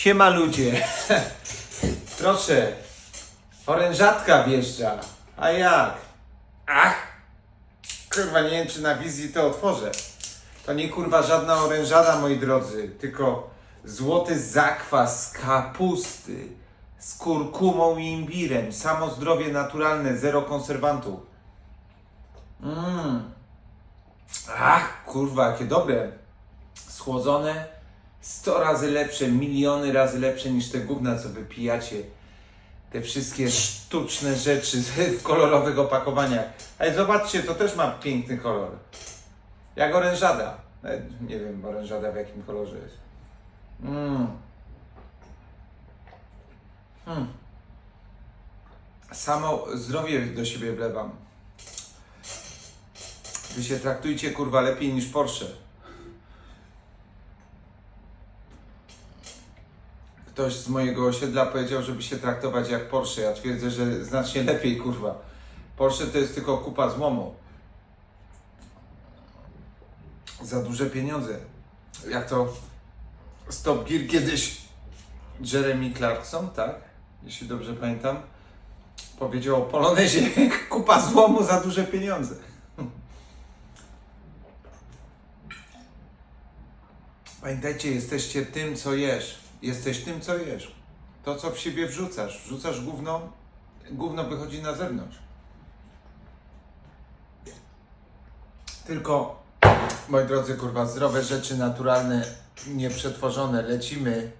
Siema ludzie. Proszę. Orężatka wjeżdża. A jak? Ach. Kurwa, nie wiem czy na wizji to otworzę. To nie kurwa żadna orężada, moi drodzy, tylko złoty zakwas z kapusty z kurkumą i imbirem. Samo zdrowie naturalne, zero konserwantów. Mmm. Ach, kurwa, jakie dobre. Schłodzone, 100 razy lepsze, miliony razy lepsze niż te gówna, co wypijacie. Te wszystkie sztuczne rzeczy w kolorowych opakowaniach. Ale zobaczcie, to też ma piękny kolor. Jak orężada. Nawet Nie wiem, orężada w jakim kolorze jest. Mm. Mm. Samo zdrowie do siebie wlewam. Wy się traktujcie kurwa lepiej niż Porsche. Ktoś z mojego osiedla powiedział, żeby się traktować jak Porsche. Ja twierdzę, że znacznie lepiej kurwa. Porsche to jest tylko kupa złomu. Za duże pieniądze. Jak to Stop Gear kiedyś Jeremy Clarkson, tak? Jeśli dobrze pamiętam, powiedział o Polonezie kupa złomu za duże pieniądze. Pamiętajcie, jesteście tym, co jesz. Jesteś tym, co jesz. To, co w siebie wrzucasz. Wrzucasz gówno, gówno wychodzi na zewnątrz. Tylko, moi drodzy, kurwa, zdrowe rzeczy naturalne, nieprzetworzone. Lecimy